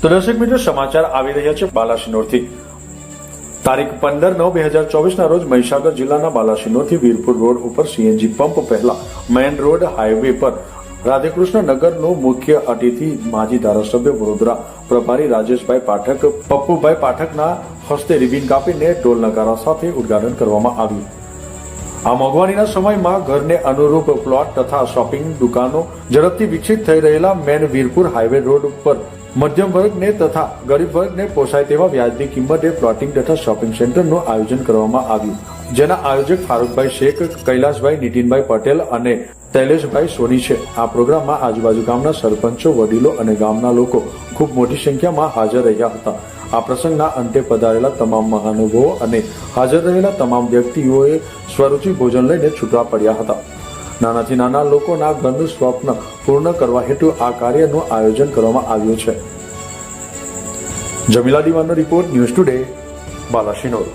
તો દર્શક મિત્રો, સમાચાર આવી રહ્યા છે બાલાસિનોરથી. તારીખ પંદર નવ બે હજાર ચોવીસના રોજ મહીસાગર જિલ્લાના બાલાસિનોરથી વીરપુર રોડ ઉપર સીએનજી પંપ પહેલા મેઇન રોડ હાઈવે પર રાધેકૃષ્ણ નગરનો મુખ્ય અતિથિ માજી ધારાસભ્ય વડોદરા પ્રભારી રાજેશભાઈ પાઠક, પપ્પુભાઈ પાઠકના હસ્તે રિબિન કાપીને ટોલ નગારા સાથે ઉદઘાટન કરવામાં આવ્યું. આ મોંઘવારીના સમયમાં ઘરને અનુરૂપ પ્લોટ તથા શોપિંગ દુકાનો ઝડપથી વિકસિત થઈ રહેલા મેન વીરપુર હાઈવે રોડ ઉપર મધ્યમ વર્ગને તથા ગરીબ વર્ગને પોસાય તેવા વ્યાજની કિંમતે પ્લોટિંગ તથા શોપિંગ સેન્ટરનું આયોજન કરવામાં આવ્યું. જેના આયોજક ફારૂકભાઈ શેખ, કૈલાસભાઈ નીતિનભાઈ પટેલ અને શૈલેષભાઈ સોની છે. આ પ્રોગ્રામમાં આજુબાજુ ગામના સરપંચો, વડીલો અને ગામના લોકો ખૂબ મોટી સંખ્યામાં હાજર રહ્યા હતા. આ પ્રસંગના અંતે પધારેલા તમામ મહાનુભાવો અને હાજર રહેલા તમામ વ્યક્તિઓએ સ્વરૂચિ ભોજન લઈને છૂટવા પડ્યા હતા. નાનાથી નાના લોકોના ઘરનું સ્વપ્ન પૂર્ણ કરવા હેતુ આ કાર્યનું આયોજન કરવામાં આવ્યું છે. જમીલા દીવાનો રિપોર્ટ ન્યૂઝ ટુડે, બાલાશિનોર.